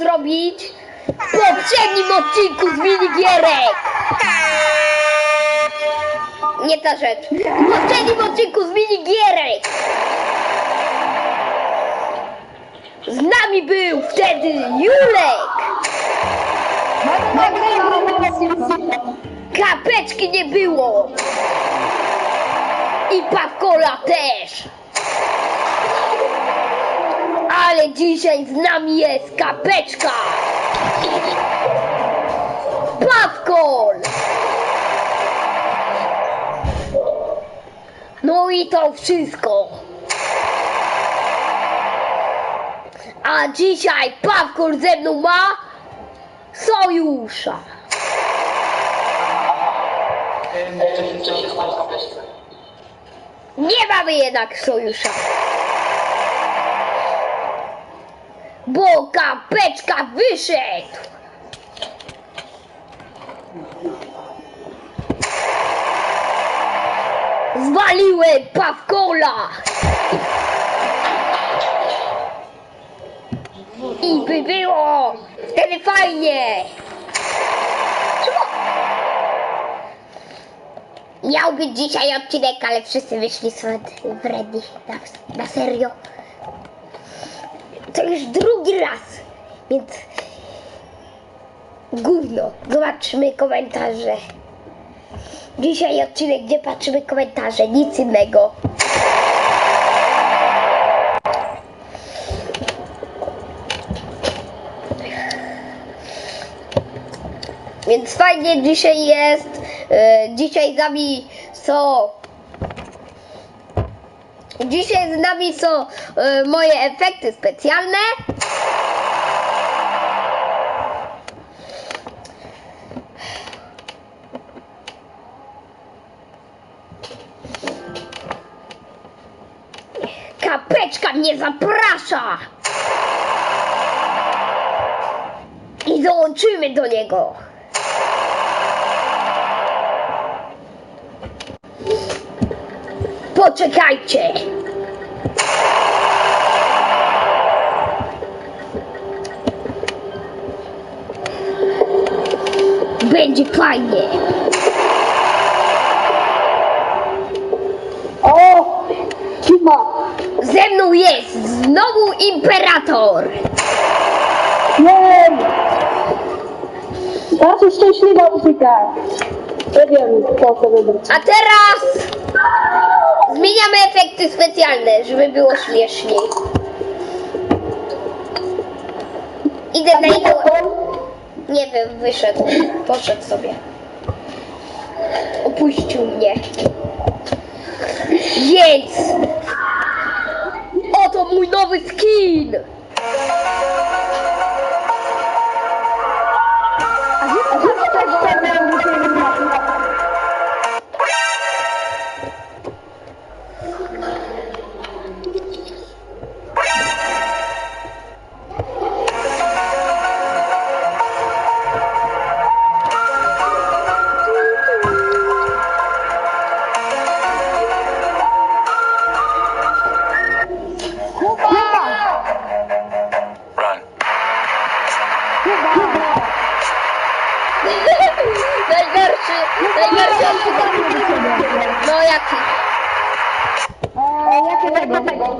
zrobić w poprzednim odcinku z minigierek. Nie ta rzecz. W poprzednim odcinku z minigierek. Z nami był wtedy Julek. Kapeczki nie było. I Pawkola też. Ale dzisiaj z nami jest kapeczka. Pawkol. No i to wszystko. A dzisiaj Pawkol ze mną ma sojusza. Nie mamy jednak sojusza. Bo kapeczka wyszedł. Zwaliłem Pawkola. I by było wtedy fajnie. Miał być dzisiaj odcinek, ale wszyscy wyszli stąd wredni. Na, na serio. To już drugi raz. Więc gówno. Zobaczymy komentarze. Dzisiaj odcinek, gdzie patrzymy komentarze. Nic innego. Więc fajnie dzisiaj jest. E, dzisiaj z nami są. Dzisiaj z nami są e, moje efekty specjalne. Kapeczka mnie zaprasza! I dołączymy do niego. Poczekajcie! Będzie fajnie. O! Kima! Ze mną jest znowu imperator. Jej! Jest szczęśliwa muzyka. Nie wiem, co wybrać. A teraz zmieniamy efekty specjalne, żeby było śmieszniej. Idę na inną... Nie wiem, wyszedł. Poszedł sobie. Opuścił mnie. Więc... Oto mój nowy skin! No jaki? Eee, jakie tego?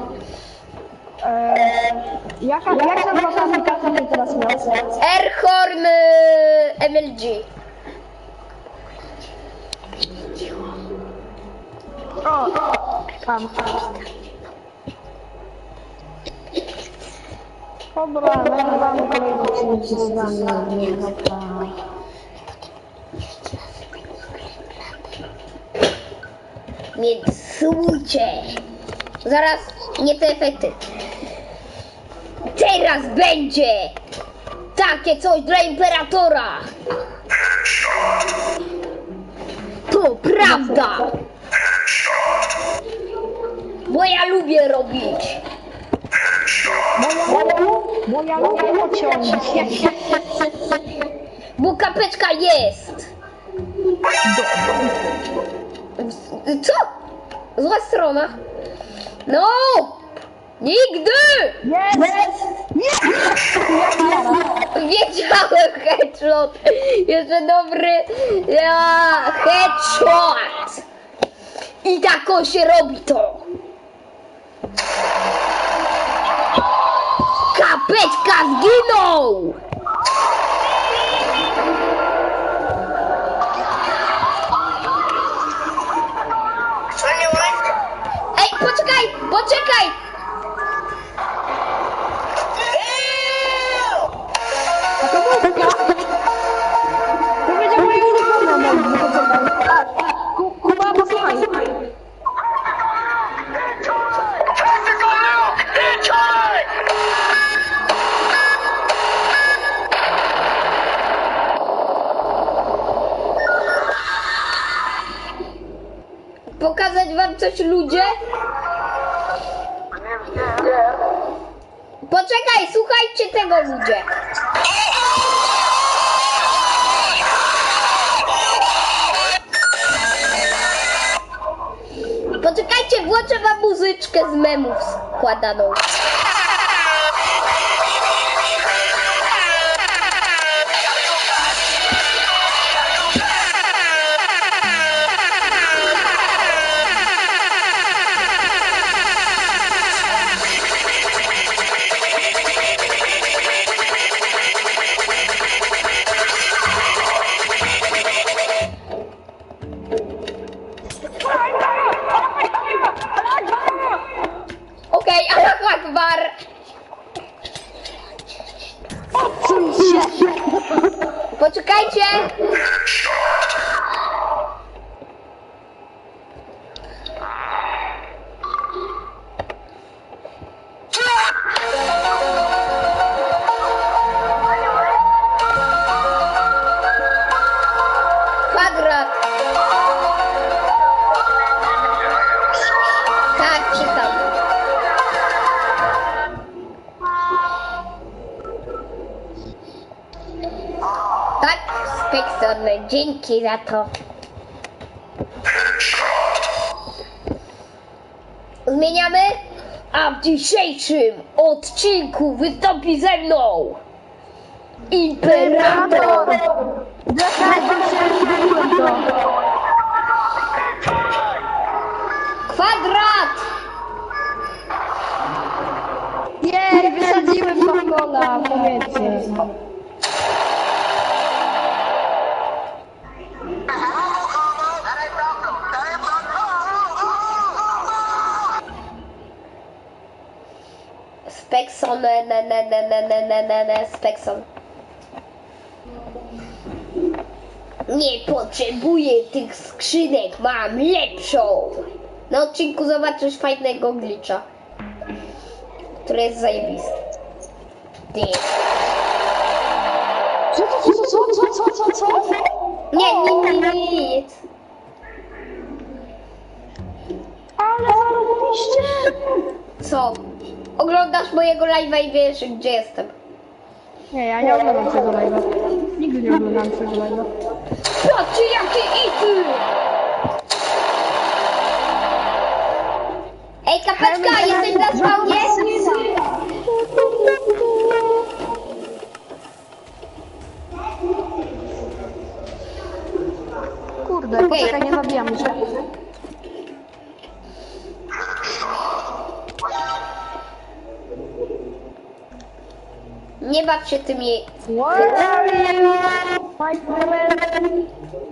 Eee, jaka, jak się nazywa ta aplikacja, której teraz miał? Airhorn y, MLG. O, tam. Dobra, nagrywamy kolejny odcinek z nami. Słuchajcie. Zaraz, nie te efekty. Teraz będzie takie coś dla imperatora. To prawda. Bo ja lubię robić. Bo ja, lubię pociągi. Bo kapeczka jest. Co? Zła strona. No! Nigdy! Jest! Nie! Ale headshot! Jeszcze dobry ja, headshot! I tak on się robi to! Kapeczka zginął! Pokazać wam coś ludzie? Poczekaj, słuchajcie tego ludzie. Poczekajcie, włączę wam muzyczkę z memów składaną. Dzięki za to. Zmieniamy? A w dzisiejszym odcinku wystąpi ze mną Imperator! Kwadrat! Jej, wysadziłem Mongola, powiedzcie. Spexon, ne, ne, ne, ne, ne, ne, ne, ne, ne, Spexon. Nie potrzebuję tych skrzynek, mam lepszą! Na odcinku zobaczysz fajnego glitcha, który jest zajebisty. Ty. Co, co, co, co, co, co, co, co? Nie, nie, nie, nie, nic. Ale zarobiliście. Co? Oglądasz mojego live'a i wiesz, gdzie jestem. Nie, ja nie oglądam tego live'a. Nigdy nie oglądam tego live'a. Patrzcie, jakie ity! Ej, kapeczka, jesteś na spawnie? Kurde, poczekaj, nie zabijamy się. Baw się tymi...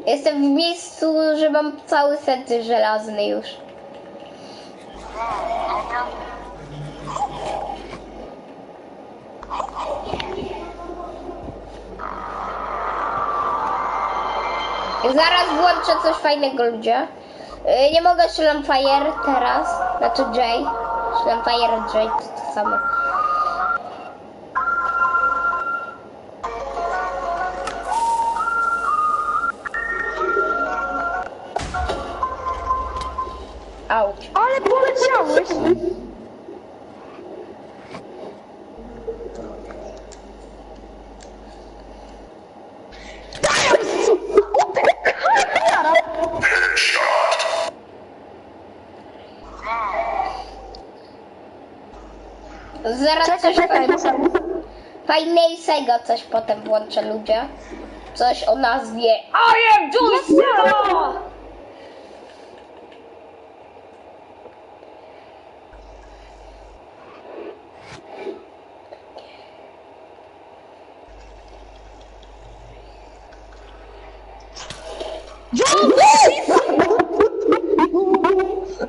Jestem w miejscu, że mam cały set żelazny już. Zaraz włączę coś fajnego, ludzie. Yy, Nie mogę strzelam fire teraz. Znaczy J. Strzelam fire J to to samo. Auć. Ale poleciałeś! Zaraz Czekaj, coś czekaj, muszę... Fajniejszego coś potem włączę ludzie. Coś o nazwie I am John Cena!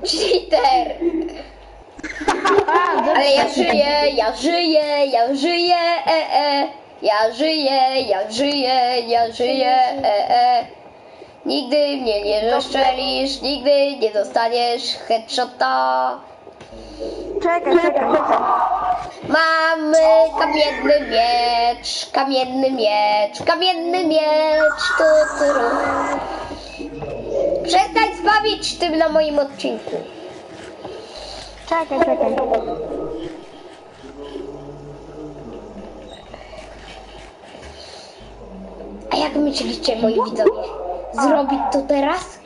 Cheater! Ale ja żyję, ja żyję, ja żyję, e, e. Ja żyję, ja żyję, ja żyję, e, e. Nigdy mnie nie zaszczelisz, nigdy nie dostaniesz headshota. Czekaj, czekaj. Mamy kamienny miecz, kamienny miecz, kamienny miecz, tu, tu, ru. Przestań spawić tym na moim odcinku. Czekaj, czekaj. A jak myślicie, moi widzowie? Zrobić to teraz?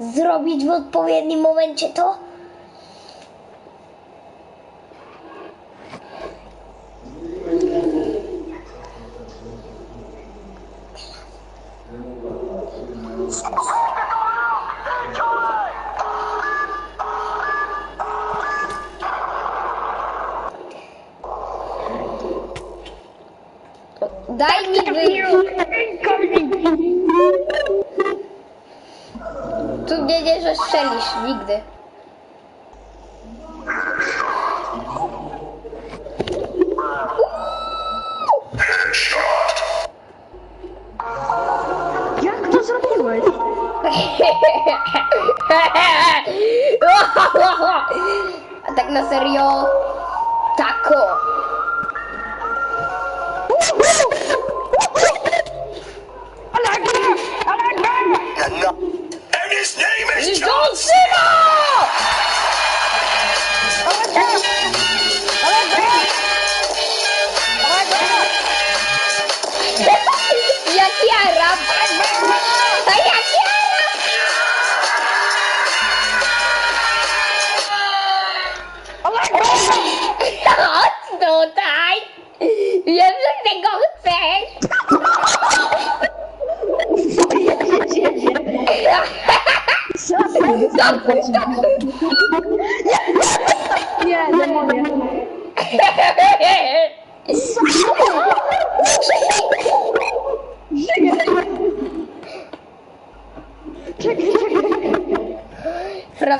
Zrobić w odpowiednim momencie to?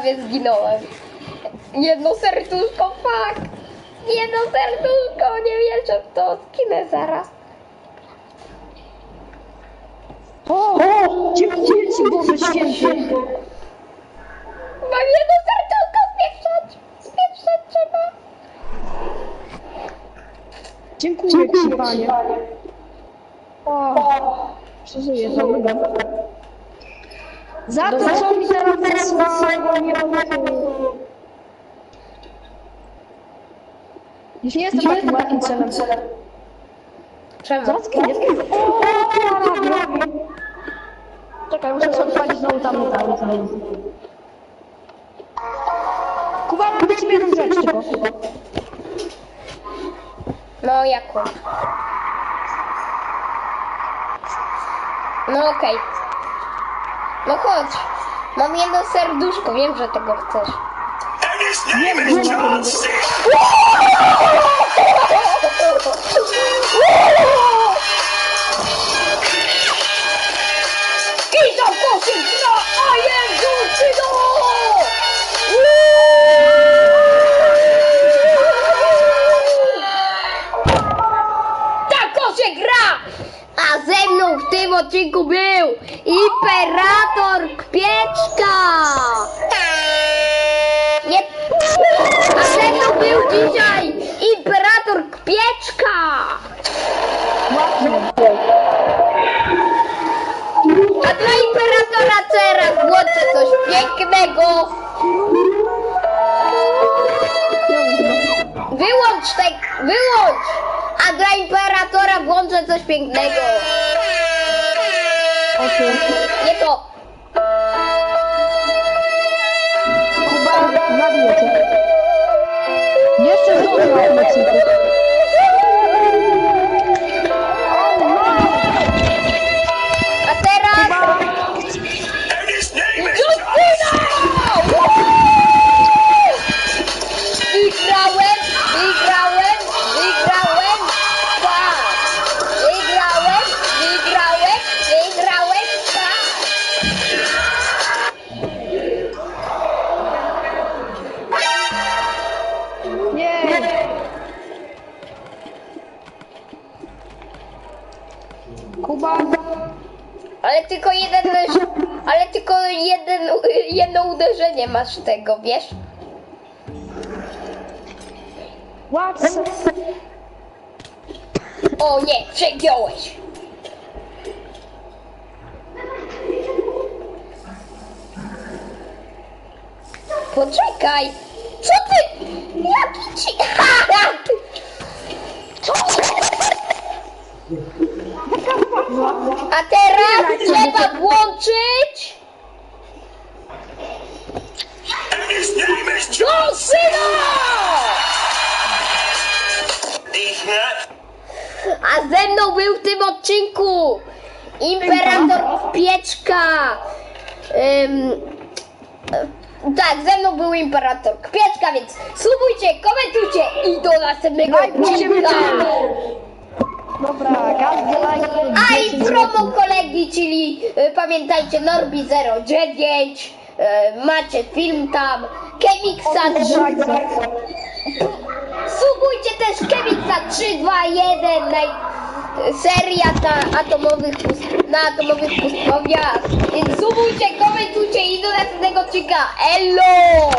Prawie zginąłem. Jedno serduszko, fuck. Jedno serduszko, nie wierzę w to. Skinę zaraz. O, dziękuję Ci Boże Święty. Mam jedno serduszko, spieprzać. Spieprzać trzeba. Dziękuję Ci, Panie. O, przeżyję lubię. Za to, co mi teraz wysłał, nie Już nie jestem takim łatwym celem. Czemu? O. Czekaj, muszę sobie odpalić znowu tam, tam, tam. Kuba, mam do ciebie jedną rzecz tylko. No jaką? No okej. No chodź. Mam jedno serduszko, wiem, że tego chcesz. I za to się gra Iron Justido! Tak się gra! A ze mną w tym odcinku był Imperator Kpieczka! Nie... A ze był dzisiaj Imperator Kpieczka! A dla Imperatora teraz włączę coś pięknego! Wyłącz te... Wyłącz! A dla Imperatora włączę coś pięknego! Okej. Nie to! Kuba, zabiję cię. Jeszcze zdążę na Ale tylko jeden, ale tylko jeden, jedno uderzenie masz tego, wiesz? Watson. O nie, przegiąłeś. Poczekaj. Trzeba włączyć... John! Cena. A ze mną był w tym odcinku Imperator Pieczka. E, tak, ze mną był Imperator Pieczka, więc subujcie, komentujcie i do następnego odcinka. A i promo kolegi, czyli y, pamiętajcie Norbi09, y, macie film tam, Kemixa 3, subujcie też Kemixa 321, naj, seria na atomowych, pust- na atomowych pustkowiach, więc subujcie, komentujcie i do następnego odcinka, elo!